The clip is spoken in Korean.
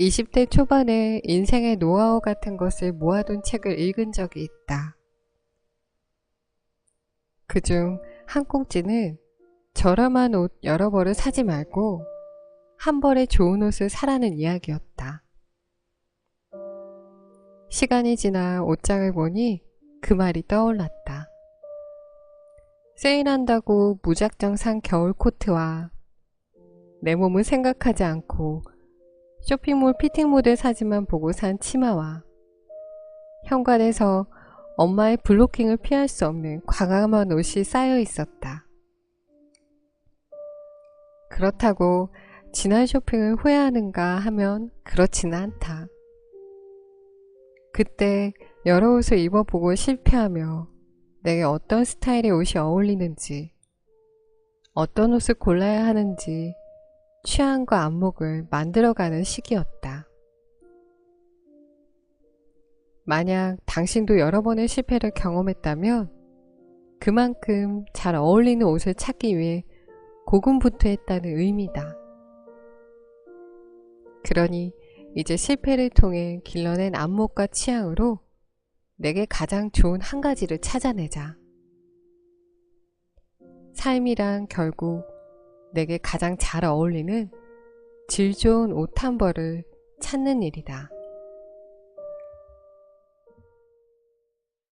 20대 초반에 인생의 노하우 같은 것을 모아둔 책을 읽은 적이 있다. 그중 한 꼭지는 저렴한 옷 여러 벌을 사지 말고 한 벌에 좋은 옷을 사라는 이야기였다. 시간이 지나 옷장을 보니 그 말이 떠올랐다. 세일한다고 무작정 산 겨울 코트와 내 몸을 생각하지 않고 쇼핑몰 피팅 모델 사진만 보고 산 치마와 현관에서 엄마의 블로킹을 피할 수 없는 과감한 옷이 쌓여 있었다. 그렇다고 지난 쇼핑을 후회하는가 하면 그렇지는 않다. 그때 여러 옷을 입어보고 실패하며 내게 어떤 스타일의 옷이 어울리는지, 어떤 옷을 골라야 하는지 취향과 안목을 만들어가는 시기였다. 만약 당신도 여러 번의 실패를 경험했다면 그만큼 잘 어울리는 옷을 찾기 위해 고군분투했다는 의미다. 그러니 이제 실패를 통해 길러낸 안목과 취향으로 내게 가장 좋은 한 가지를 찾아내자. 삶이란 결국 내게 가장 잘 어울리는 질 좋은 옷 한 벌을 찾는 일이다.